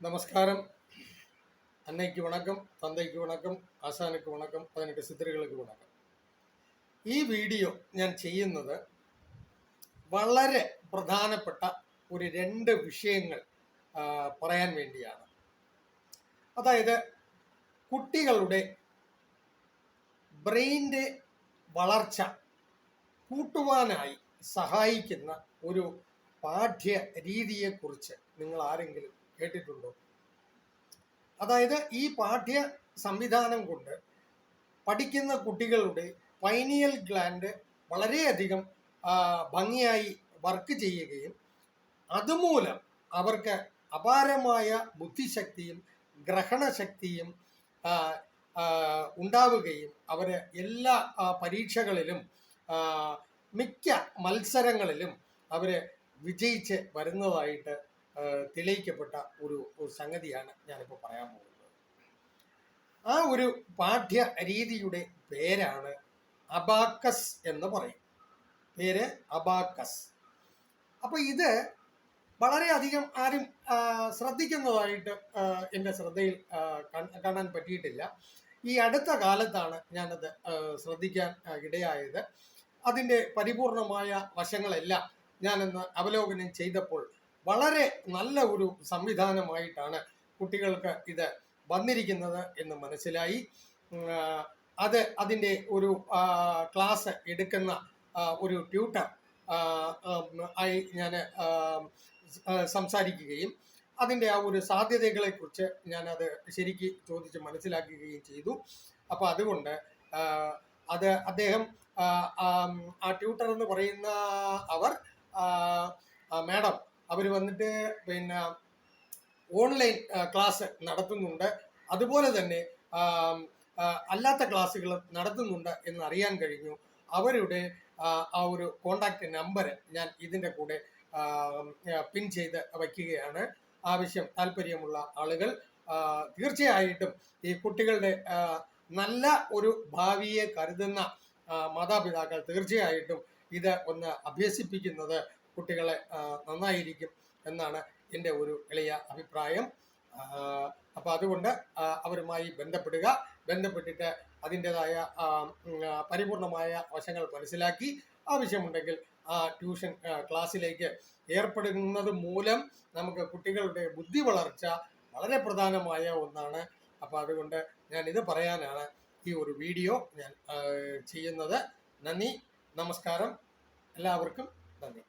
நமஸ்காரம் அன்னைக்கு வணக்கம் தந்தைக்கு വണക്കം ആശാനക്ക് വണക്കം പതിനെട്ട് സിദ്ധറുകൾക്ക് വണക്കം ഈ വീഡിയോ ഞാൻ ചെയ്യുന്നത് വളരെ പ്രധാനപ്പെട്ട ഒരു രണ്ട് വിഷയങ്ങൾ ആ, പറയാൻ വേണ്ടിയാണ് അതായത് കുട്ടികളുടെ ബ്രെയിൻ്റെ വളർച്ച കൂട്ടുവാനായി സഹായിക്കുന്ന ഒരു പാഠ്യ രീതിയെക്കുറിച്ച് നിങ്ങൾ ആരെങ്കിലും കേട്ടിട്ടുണ്ടോ? അതായത് ഈ പാഠ്യ സംവിധാനം കൊണ്ട് പഠിക്കുന്ന കുട്ടികളുടെ പൈനിയൽ ഗ്ലാൻഡ് വളരെയധികം ഭംഗിയായി വർക്ക് ചെയ്യുകയും അതുമൂലം അവർക്ക് അപാരമായ ബുദ്ധിശക്തിയും ഗ്രഹണശക്തിയും ഉണ്ടാവുകയും അവർ എല്ലാ പരീക്ഷകളിലും മിക്ക മത്സരങ്ങളിലും അവർ വിജയിച്ച് വരുന്നതായിട്ട് തെളിയിക്കപ്പെട്ട ഒരു സംഗതിയാണ് ഞാനിപ്പോൾ പറയാൻ പോകുന്നത്. ആ ഒരു പാഠ്യ രീതിയുടെ പേരാണ് അബാക്കസ് എന്ന് പറയും. പേര് അബാക്കസ്. അപ്പൊ ഇത് വളരെയധികം ആരും ശ്രദ്ധിക്കുന്നതായിട്ട് എന്റെ ശ്രദ്ധയിൽ കാണാൻ പറ്റിയിട്ടില്ല. ഈ അടുത്ത കാലത്താണ് ഞാനത് ശ്രദ്ധിക്കാൻ ഇടയായത്. അതിന്റെ പരിപൂർണമായ വശങ്ങളെല്ലാം ഞാനൊന്ന് അവലോകനം ചെയ്തപ്പോൾ വളരെ നല്ല ഒരു സംവിധാനമായിട്ടാണ് കുട്ടികൾക്ക് ഇത് വന്നിരിക്കുന്നത് എന്ന് മനസ്സിലായി. അത് അതിന്റെ ഒരു ക്ലാസ് എടുക്കുന്ന ഒരു ട്യൂട്ടർ ആയി ഞാൻ സംസാരിക്കുകയും അതിന്റെ ആ ഒരു സാധ്യതകളെക്കുറിച്ച് ഞാനത് ശരിക്ക് ചോദിച്ച് മനസ്സിലാക്കുകയും ചെയ്തു. അപ്പോൾ അതുകൊണ്ട് അത് അദ്ദേഹം ആ, ട്യൂട്ടർ എന്ന് പറയുന്ന അവർ മാഡം അവർ വന്നിട്ട് പിന്നെ ഓൺലൈൻ ക്ലാസ് നടത്തുന്നുണ്ട്. അതുപോലെ തന്നെ അല്ലാത്ത ക്ലാസ്സുകൾ നടത്തുന്നുണ്ട് എന്ന് അറിയാൻ കഴിഞ്ഞു. അവരുടെ ആ, ഒരു കോണ്ടാക്ട് നമ്പർ ഞാൻ ഇതിന്റെ കൂടെ പിൻ ചെയ്ത് വയ്ക്കുകയാണ്. ആവശ്യം താല്പര്യമുള്ള ആളുകൾ തീർച്ചയായിട്ടും ഈ കുട്ടികളുടെ നല്ല ഒരു ഭാവിയെ കരുതുന്ന മാതാപിതാക്കൾ തീർച്ചയായിട്ടും ഇത് ഒന്ന് അഭ്യസിപ്പിക്കുന്നത് കുട്ടികളെ നന്നായിരിക്കും എന്നാണ് എന്റെ ഒരു എളിയ അഭിപ്രായം. അപ്പോൾ അതുകൊണ്ട് അവരുമായി ബന്ധപ്പെടുക. ബന്ധപ്പെട്ടിട്ട് അതിന്റെതായ പരിപൂർണമായ വശങ്ങൾ മനസ്സിലാക്കി ആവശ്യമുണ്ടെങ്കിൽ ആ ട്യൂഷൻ ക്ലാസ്സിലേക്ക് ഏർപ്പെടുന്നത് മൂലം നമുക്ക് കുട്ടികളുടെ ബുദ്ധി വളർച്ച വളരെ പ്രധാനമായ ഒന്നാണ്. അപ്പോൾ അതുകൊണ്ട് ഞാൻ ഇത് പറയാനാണ് ഈ ഒരു വീഡിയോ ഞാൻ ചെയ്യുന്നത്. നന്ദി നമസ്കാരം. എല്ലാവർക്കും നന്ദി.